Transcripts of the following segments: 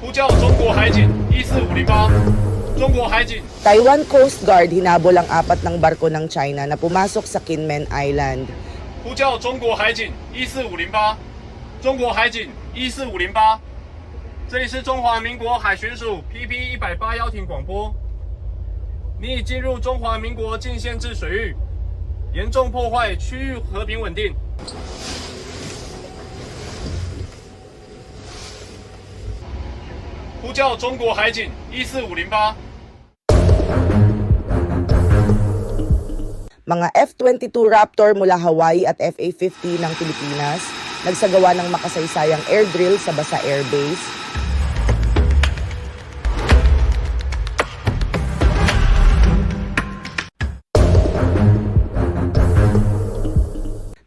呼叫中国海警一四五零八，中国海警 Taiwan Coast Guard hinabol ang apat ng barko ng China na pumasok sa Kinmen Island. 呼叫中国海警一四五零八，中国海警一四五零八，这里是中华民国海巡署 PP 一百八幺艇广播，你已进入中华民国禁限制水域，严重破坏区域和平稳定。叫中国海警一四五零八。 Mga F-22 Raptor mula Hawaii at FA-50 ng Pilipinas nagsagawa ng makasaysayang air drill sa Basa Air Base.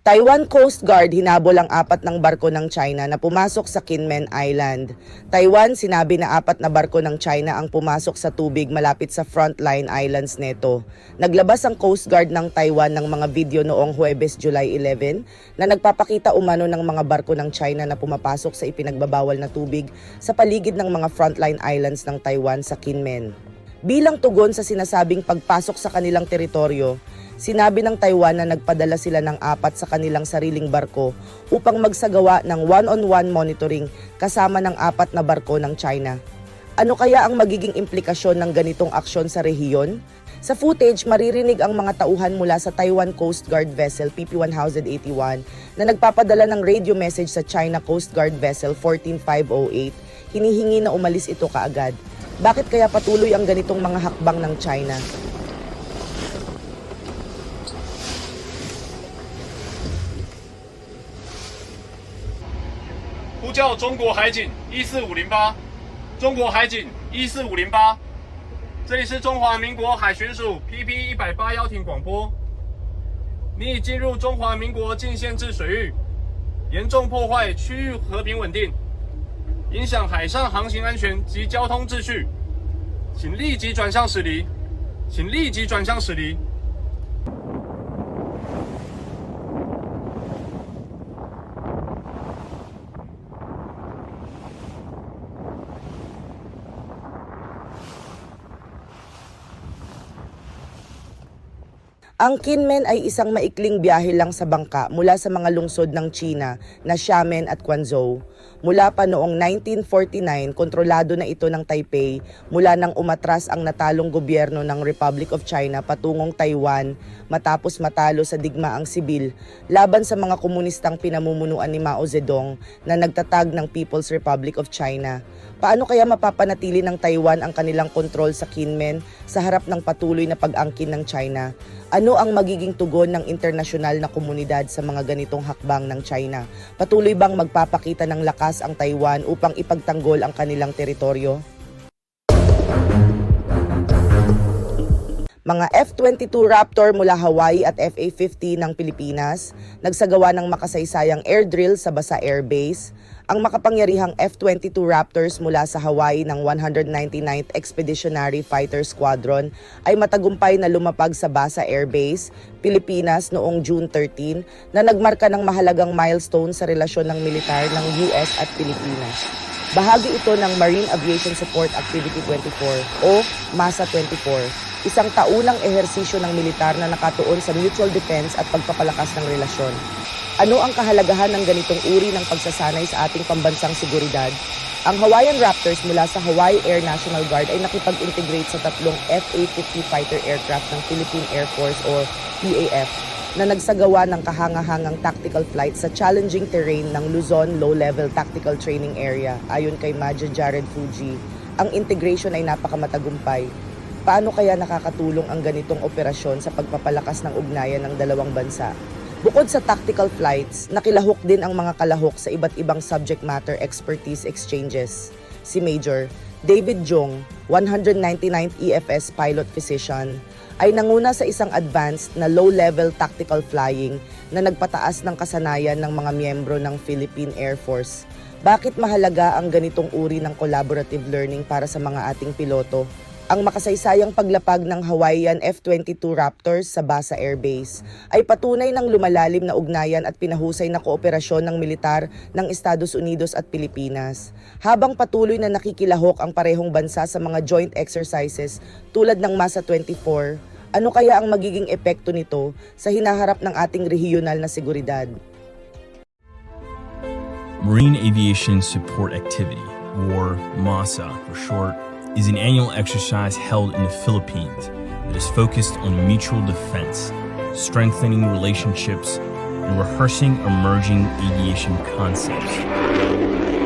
Taiwan Coast Guard hinabol ang apat ng barko ng China na pumasok sa Kinmen Island. Taiwan sinabi na apat na barko ng China ang pumasok sa tubig malapit sa frontline islands neto. Naglabas ang Coast Guard ng Taiwan ng mga video noong Huwebes, July 11 na nagpapakita umano ng mga barko ng China na pumapasok sa ipinagbabawal na tubig sa paligid ng mga frontline islands ng Taiwan sa Kinmen. Bilang tugon sa sinasabing pagpasok sa kanilang teritoryo, sinabi ng Taiwan na nagpadala sila ng apat sa kanilang sariling barko upang magsagawa ng one-on-one monitoring kasama ng apat na barko ng China. Ano kaya ang magiging implikasyon ng ganitong aksyon sa rehiyon? Sa footage, maririnig ang mga tauhan mula sa Taiwan Coast Guard vessel PP-1081 na nagpapadala ng radio message sa China Coast Guard vessel 14508. Hinihingi na umalis ito kaagad. 呼叫中国海警一四五零八，中国海警一四五零八，这里是中华民国海巡署 PP 一百八幺艇广播，你已进入中华民国禁限制水域，严重破坏区域和平稳定，影响海上航行安全及交通秩序，请立即转向驶离，请立即转向驶离。Ang Kinmen ay isang maikling biyahe lang sa bangka mula sa mga lungsod ng China na Xiamen at Guangzhou. Mula pa noong 1949, kontrolado na ito ng Taipei mula nang umatras ang natalong gobyerno ng Republic of China patungong Taiwan matapos matalo sa digmaang sibil laban sa mga komunistang pinamumunuan ni Mao Zedong na nagtatag ng People's Republic of China. Paano kaya mapapanatili ng Taiwan ang kanilang kontrol sa Kinmen sa harap ng patuloy na pag-angkin ng China? Ano ang magiging tugon ng internasyonal na komunidad sa mga ganitong hakbang ng China? Patuloy bang magpapakita ng lakas ang Taiwan upang ipagtanggol ang kanilang teritoryo? Mga F-22 Raptor mula Hawaii at FA-50 ng Pilipinas nagsagawa ng makasaysayang air drill sa Basa Air Base. Ang makapangyarihang F-22 Raptors mula sa Hawaii ng 199th Expeditionary Fighter Squadron ay matagumpay na lumapag sa Basa Air Base, Pilipinas noong June 13 na nagmarka ng mahalagang milestone sa relasyon ng militar ng US at Pilipinas. Bahagi ito ng Marine Aviation Support Activity 24 o MASA 24 isang taunang ehersisyo ng militar na nakatuon sa mutual defense at pagpapalakas ng relasyon. Ano ang kahalagahan ng ganitong uri ng pagsasanay sa ating pambansang seguridad? Ang Hawaiian Raptors mula sa Hawaii Air National Guard ay nakipag-integrate sa tatlong FA-50 fighter aircraft ng Philippine Air Force o PAF na nagsagawa ng kahangahangang tactical flight sa challenging terrain ng Luzon Low-Level Tactical Training Area. Ayon kay Major Jared Fuji, ang integration ay napakamatagumpay. Paano kaya nakakatulong ang ganitong operasyon sa pagpapalakas ng ugnayan ng dalawang bansa? Bukod sa tactical flights, nakilahok din ang mga kalahok sa iba't ibang subject matter expertise exchanges. Si Major David Jong, 199th EFS pilot physician, ay nanguna sa isang advanced na low-level tactical flying na nagpataas ng kasanayan ng mga miyembro ng Philippine Air Force. Bakit mahalaga ang ganitong uri ng collaborative learning para sa mga ating piloto? Ang makasaysayang paglapag ng Hawaiian F-22 Raptors sa Basa Air Base ay patunay ng lumalalim na ugnayan at pinahusay na kooperasyon ng militar ng Estados Unidos at Pilipinas. Habang patuloy na nakikilahok ang parehong bansa sa mga joint exercises tulad ng Masa 24, ano kaya ang magiging epekto nito sa hinaharap ng ating regional na seguridad? Marine Aviation Support Activity, or MASA for short, is an annual exercise held in the Philippines that is focused on mutual defense, strengthening relationships, and rehearsing emerging aviation concepts.